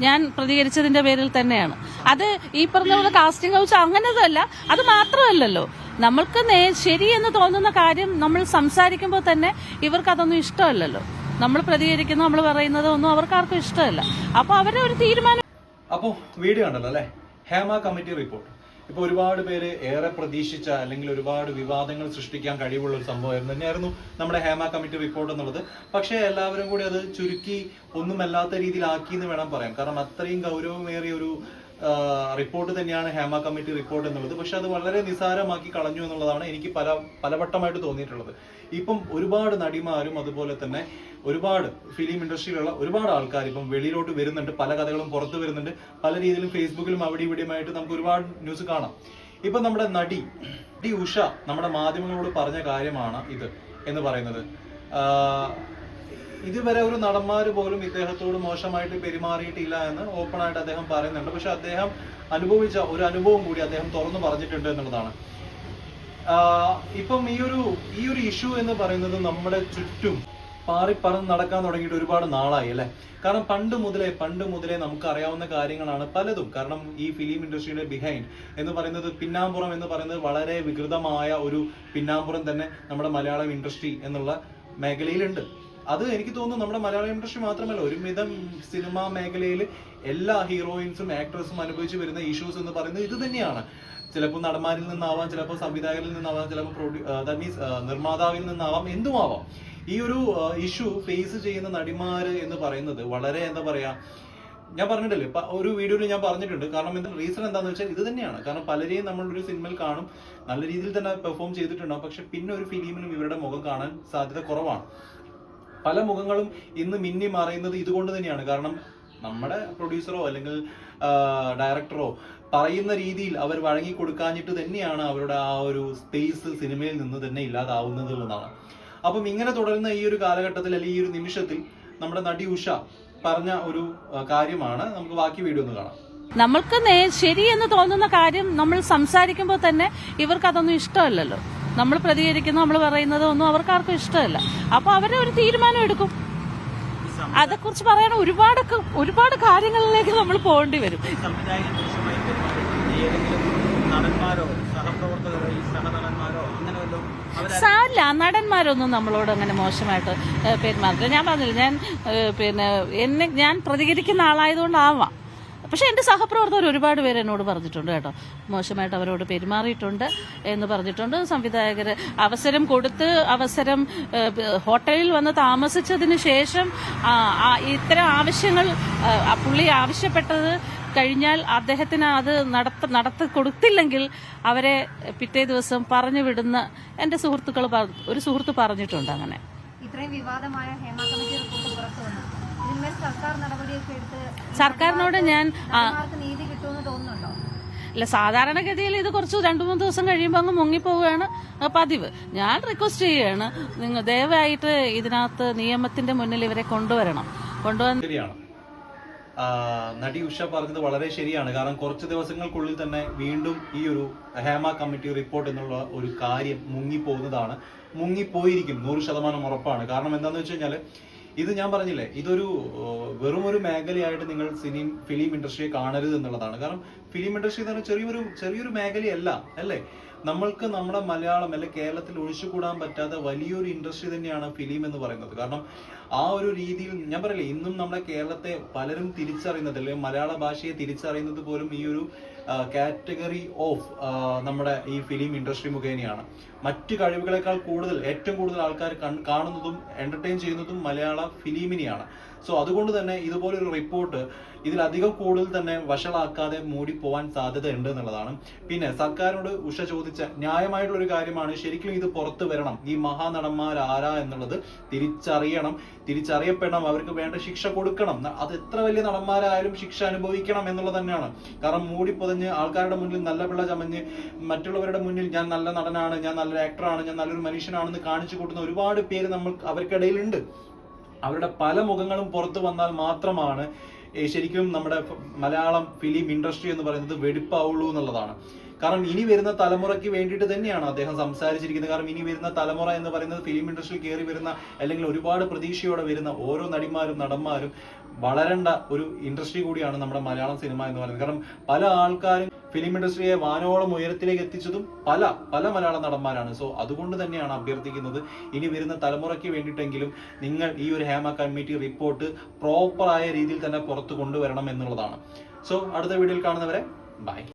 ഞാൻ പ്രതികരിച്ചതിന്റെ പേരിൽ തന്നെയാണ്. അത് ഈ പറഞ്ഞ പോലെ കാസ്റ്റിംഗ് കൗച്ച് അങ്ങനതല്ല. അത് മാത്രമല്ലല്ലോ. നമ്മൾക്ക് നേ- ശരിയെന്ന് തോന്നുന്ന കാര്യം നമ്മൾ സംസാരിക്കുമ്പോൾ തന്നെ ഇവർക്ക് അതൊന്നും ഇഷ്ടമല്ലല്ലോ. നമ്മൾ പ്രതികരിക്കുന്നു നമ്മൾ പറയുന്നത് ഒന്നും അവർക്ക് ആർക്കും ഇഷ്ടമല്ല. അപ്പൊ അവരുടെ ഒരു തീരുമാനം അപ്പോൾ വീഡിയോ ഉണ്ടല്ലോ അല്ലേ? ഹേമ കമ്മിറ്റി റിപ്പോർട്ട് ഇപ്പോൾ ഒരുപാട് പേര് ഏറെ പ്രതീക്ഷിച്ച അല്ലെങ്കിൽ ഒരുപാട് വിവാദങ്ങൾ സൃഷ്ടിക്കാൻ കഴിവുള്ള ഒരു സംഭവമായിരുന്നു. തന്നെയായിരുന്നു നമ്മുടെ ഹേമ കമ്മിറ്റി റിപ്പോർട്ട് എന്നുള്ളത്. പക്ഷേ എല്ലാവരും കൂടി അത് ചുരുക്കി ഒന്നുമല്ലാത്ത രീതിയിലാക്കി എന്ന് വേണം പറയാം കാരണം അത്രയും ഗൗരവമേറിയ ഒരു റിപ്പോർട്ട് തന്നെയാണ് ഹേമ കമ്മിറ്റി റിപ്പോർട്ട് എന്നുള്ളത്. പക്ഷെ അത് വളരെ നിസാരമാക്കി കളഞ്ഞു എന്നുള്ളതാണ് എനിക്ക് പല പലവട്ടമായിട്ട് തോന്നിയിട്ടുള്ളത്. ഇപ്പം ഒരുപാട് നടിമാരും അതുപോലെ തന്നെ ഒരുപാട് ഫിലിം ഇൻഡസ്ട്രിയിലുള്ള ഒരുപാട് ആൾക്കാർ ഇപ്പം വെളിയിലോട്ട് വരുന്നുണ്ട് പല കഥകളും പുറത്ത് വരുന്നുണ്ട്. പല രീതിയിലും ഫേസ്ബുക്കിലും അവിടെ ഇവിടെയുമായിട്ട് നമുക്ക് ഒരുപാട് ന്യൂസ് കാണാം. ഇപ്പം നമ്മുടെ നടി ഡി ഉഷ നമ്മുടെ മാധ്യമങ്ങളോട് പറഞ്ഞ കാര്യമാണ് ഇത് എന്ന് പറയുന്നത്. ഇതുവരെ ഒരു നടന്മാര് പോലും ഇദ്ദേഹത്തോട് മോശമായിട്ട് പെരുമാറിയിട്ടില്ല എന്ന് ഓപ്പൺ ആയിട്ട് അദ്ദേഹം പറയുന്നുണ്ട്. പക്ഷെ അദ്ദേഹം അനുഭവിച്ച ഒരു അനുഭവം കൂടി അദ്ദേഹം തുറന്നു പറഞ്ഞിട്ടുണ്ട് എന്നുള്ളതാണ്. ഇപ്പം ഈ ഒരു ഈ ഒരു ഇഷ്യൂ എന്ന് പറയുന്നത് നമ്മുടെ ചുറ്റും പാറി പറന്ന് നടക്കാൻ തുടങ്ങിയിട്ട് ഒരുപാട് നാളായി അല്ലെ? കാരണം പണ്ട് മുതലേ പണ്ട് മുതലേ നമുക്ക് അറിയാവുന്ന കാര്യങ്ങളാണ് പലതും. കാരണം ഈ ഫിലിം ഇൻഡസ്ട്രിയുടെ ബിഹൈൻഡ് എന്ന് പറയുന്നത് പിന്നാമ്പുറം എന്ന് പറയുന്നത് വളരെ വികൃതമായ ഒരു പിന്നാമ്പുറം തന്നെ നമ്മുടെ മലയാളം ഇൻഡസ്ട്രി എന്നുള്ള മേഖലയിലുണ്ട്. അത് എനിക്ക് തോന്നുന്നു നമ്മുടെ മലയാളം ഇൻഡസ്ട്രി മാത്രമല്ല ഒരുവിധം സിനിമാ മേഖലയിൽ എല്ലാ ഹീറോയിൻസും ആക്ട്രസും അനുഭവിച്ചു വരുന്ന ഇഷ്യൂസ് എന്ന് പറയുന്നത് ഇത് തന്നെയാണ്. ചിലപ്പോൾ നടന്മാരിൽ നിന്നാവാം ചിലപ്പോൾ സംവിധായകരിൽ നിന്നാവാം ചിലപ്പോൾ പ്രൊഡ്യൂ ദാറ്റ് മീൻസ് നിർമ്മാതാവിൽ നിന്നാവാം എന്തുമാവാം. ഈ ഒരു ഇഷ്യൂ ഫേസ് ചെയ്യുന്ന നടിമാര് എന്ന് പറയുന്നത് വളരെ എന്താ പറയാ ഞാൻ പറഞ്ഞിട്ടില്ലേ ഒരു വീഡിയോയിൽ ഞാൻ പറഞ്ഞിട്ടുണ്ട്. കാരണം എന്താ റീസൺ എന്താണെന്ന് വെച്ചാൽ ഇത് തന്നെയാണ്. കാരണം പലരെയും നമ്മൾ ഒരു സിനിമയിൽ കാണും നല്ല രീതിയിൽ തന്നെ പെർഫോം ചെയ്തിട്ടുണ്ടാവും. പക്ഷെ പിന്നെ ഒരു ഫിലിമിനും ഇവരുടെ മുഖം കാണാൻ സാധ്യത കുറവാണ്. പല മുഖങ്ങളും ഇന്ന് മിന്നി മറയുന്നത് ഇതുകൊണ്ട് തന്നെയാണ്. കാരണം നമ്മുടെ പ്രൊഡ്യൂസറോ അല്ലെങ്കിൽ ഡയറക്ടറോ പറയുന്ന രീതിയിൽ അവർ വഴങ്ങി കൊടുക്കാഞ്ഞിട്ട് തന്നെയാണ് അവരുടെ ആ ഒരു സ്പേസ് സിനിമയിൽ നിന്ന് തന്നെ ഇല്ലാതാവുന്നത് എന്നാണ് അപ്പം ഇങ്ങനെ തുടരുന്ന ഈ ഒരു കാലഘട്ടത്തിൽ അല്ലെങ്കിൽ ഈ ഒരു നിമിഷത്തിൽ നമ്മുടെ നടി ഉഷ പറഞ്ഞ ഒരു കാര്യമാണ്. നമുക്ക് ബാക്കി വീഡിയോ ഒന്ന് കാണാം. നമ്മൾക്ക് ശരിയെന്ന് തോന്നുന്ന കാര്യം നമ്മൾ സംസാരിക്കുമ്പോൾ തന്നെ ഇവർക്ക് അതൊന്നും ഇഷ്ടമല്ലല്ലോ. നമ്മൾ പ്രതികരിക്കുന്നു നമ്മൾ പറയുന്നത് ഒന്നും അവർക്ക് ആർക്കും ഇഷ്ടമല്ല. അപ്പൊ അവരെ ഒരു തീരുമാനം എടുക്കും. അതേക്കുറിച്ച് പറയാൻ ഒരുപാട് ഒരുപാട് കാര്യങ്ങളിലേക്ക് നമ്മൾ പോകേണ്ടി വരും. സാരില്ല നടന്മാരൊന്നും നമ്മളോട് അങ്ങനെ മോശമായിട്ട് പെരുമാറില്ല ഞാൻ പറഞ്ഞില്ല ഞാൻ പിന്നെ എന്നെ ഞാൻ പ്രതികരിക്കുന്ന ആളായതുകൊണ്ടാവാം. പക്ഷെ എന്റെ സഹപ്രവർത്തകർ ഒരുപാട് പേര് എന്നോട് പറഞ്ഞിട്ടുണ്ട് കേട്ടോ. മോശമായിട്ട് അവരോട് പെരുമാറിയിട്ടുണ്ട് എന്ന് പറഞ്ഞിട്ടുണ്ട്. സംവിധായകർ അവസരം കൊടുത്ത് അവസരം ഹോട്ടലിൽ വന്ന് താമസിച്ചതിന് ശേഷം ഇത്തരം ആവശ്യങ്ങൾ പുള്ളി ആവശ്യപ്പെട്ടത് കഴിഞ്ഞാൽ അദ്ദേഹത്തിന് അത് നടത്ത നടത്തി കൊടുത്തില്ലെങ്കിൽ അവരെ പിറ്റേ ദിവസം പറഞ്ഞു വിടുന്ന എന്റെ സുഹൃത്തുക്കൾ ഒരു സുഹൃത്ത് പറഞ്ഞിട്ടുണ്ട് അങ്ങനെ. ഇത്രയും വിവാദമായ ഹേമ കമ്മിറ്റി റിപ്പോർട്ട് പുറത്തു വന്നു ഇതിന്മേൽ സർക്കാർ നടപടിയൊക്കെ എടുത്ത് സർക്കാരിനോട് ഞാൻ നീതി കിട്ടുമെന്ന് തോന്നുന്നുണ്ടോ? അല്ല സാധാരണഗതിയിൽ ഇത് കുറച്ച് രണ്ടു മൂന്ന് ദിവസം കഴിയുമ്പോൾ അങ്ങ് മുങ്ങിപ്പോവുകയാണ് പതിവ്. ഞാൻ റിക്വസ്റ്റ് ചെയ്യുകയാണ് നിങ്ങൾ ദയവായിട്ട് ഇതിനകത്ത് നിയമത്തിന്റെ മുന്നിൽ ഇവരെ കൊണ്ടുവരണം. കൊണ്ടുവന്ന് ശരിയാണ്. നടി ഉഷ പറഞ്ഞത് വളരെ ശരിയാണ്. കാരണം കുറച്ച് ദിവസങ്ങൾക്കുള്ളിൽ തന്നെ വീണ്ടും ഈ ഒരു ഹേമ കമ്മിറ്റി റിപ്പോർട്ട് എന്നുള്ള ഒരു കാര്യം മുങ്ങിപ്പോകുന്നതാണ്. മുങ്ങിപ്പോയിരിക്കും നൂറ് ശതമാനം ഉറപ്പാണ്. കാരണം എന്താണെന്ന് വെച്ച് കഴിഞ്ഞാൽ ഇത് ഞാൻ പറഞ്ഞില്ലേ ഇതൊരു വെറും ഒരു മേഖലയായിട്ട് നിങ്ങൾ സിനിമ ഫിലിം ഇൻഡസ്ട്രിയെ കാണരുത് എന്നുള്ളതാണ്. കാരണം ഫിലിം ഇൻഡസ്ട്രി എന്ന് പറഞ്ഞാൽ ചെറിയൊരു ചെറിയൊരു മേഖലയല്ല അല്ലേ? നമ്മൾക്ക് നമ്മുടെ മലയാളം അല്ലെ കേരളത്തിൽ ഒഴിച്ചുകൂടാൻ പറ്റാത്ത വലിയൊരു ഇൻഡസ്ട്രി തന്നെയാണ് ഫിലിം എന്ന് പറയുന്നത്. കാരണം ആ ഒരു രീതിയിൽ ഞാൻ പറയില്ലേ ഇന്നും നമ്മുടെ കേരളത്തെ പലരും തിരിച്ചറിയുന്നത് അല്ലെങ്കിൽ മലയാള ഭാഷയെ തിരിച്ചറിയുന്നത് പോലും ഈ ഒരു കാറ്റഗറി ഓഫ് നമ്മുടെ ഈ ഫിലിം ഇൻഡസ്ട്രി മുഖേനയാണ്. മറ്റു കഴിവുകളെക്കാൾ കൂടുതൽ ഏറ്റവും കൂടുതൽ ആൾക്കാർ കാണുന്നതും എന്റർടൈൻ ചെയ്യുന്നതും മലയാള ഫിലിമിനെയാണ്. സോ അതുകൊണ്ട് തന്നെ ഇതുപോലൊരു റിപ്പോർട്ട് ഇതിലധികം കൂടുതൽ തന്നെ വഷളാക്കാതെ മൂടി പോവാൻ സാധ്യത ഉണ്ട് എന്നുള്ളതാണ്. പിന്നെ സർക്കാരിനോട് ഉഷ ചോദിച്ച ന്യായമായിട്ടുള്ള ഒരു കാര്യമാണ് ശരിക്കും ഇത് പുറത്തു വരണം. ഈ മഹാനടന്മാർ ആരാ എന്നുള്ളത് തിരിച്ചറിയണം. തിരിച്ചറിയപ്പെടണം. അവർക്ക് വേണ്ട ശിക്ഷ കൊടുക്കണം. അത് എത്ര വലിയ നടന്മാരായാലും ശിക്ഷ അനുഭവിക്കണം എന്നുള്ളത് തന്നെയാണ്. കാരണം മൂടി പൊതഞ്ഞ് ആൾക്കാരുടെ മുന്നിൽ നല്ല പിള്ള ചമഞ്ഞ് മറ്റുള്ളവരുടെ മുന്നിൽ ഞാൻ നല്ല നടനാണ് ഞാൻ നല്ലൊരു ആക്ടറാണ് ഞാൻ നല്ലൊരു മനുഷ്യനാണെന്ന് കാണിച്ചു കൂട്ടുന്ന ഒരുപാട് പേര് നമ്മൾ അവർക്കിടയിലുണ്ട് അവരുടെ പല മുഖങ്ങളും പുറത്തു വന്നാൽ മാത്രമാണ് ശരിക്കും നമ്മുടെ മലയാളം ഫിലിം ഇൻഡസ്ട്രി എന്ന് പറയുന്നത് വെടിപ്പാവുള്ളൂ എന്നുള്ളതാണ്. കാരണം ഇനി വരുന്ന തലമുറയ്ക്ക് വേണ്ടിയിട്ട് തന്നെയാണ് അദ്ദേഹം സംസാരിച്ചിരിക്കുന്നത്. കാരണം ഇനി വരുന്ന തലമുറ എന്ന് പറയുന്നത് ഫിലിം ഇൻഡസ്ട്രിയിൽ കയറി വരുന്ന അല്ലെങ്കിൽ ഒരുപാട് പ്രതീക്ഷയോടെ വരുന്ന ഓരോ നടിമാരും നടന്മാരും വളരേണ്ട ഒരു ഇൻഡസ്ട്രി കൂടിയാണ് നമ്മുടെ മലയാളം സിനിമ എന്ന് പറയുന്നത്. കാരണം പല ആൾക്കാരും ഫിലിം ഇൻഡസ്ട്രിയെ വാനോളം ഉയരത്തിലേക്ക് എത്തിച്ചതും പല പല മലയാള നടന്മാരാണ്. സോ അതുകൊണ്ട് തന്നെയാണ് അഭ്യർത്ഥിക്കുന്നത് ഇനി വരുന്ന തലമുറയ്ക്ക് വേണ്ടിയിട്ടെങ്കിലും നിങ്ങൾ ഈ ഒരു ഹേമ കമ്മിറ്റി റിപ്പോർട്ട് പ്രോപ്പറായ രീതിയിൽ തന്നെ പുറത്തു കൊണ്ടുവരണം എന്നുള്ളതാണ്. സോ അടുത്ത വീഡിയോയിൽ കാണുന്നവരെ ബൈ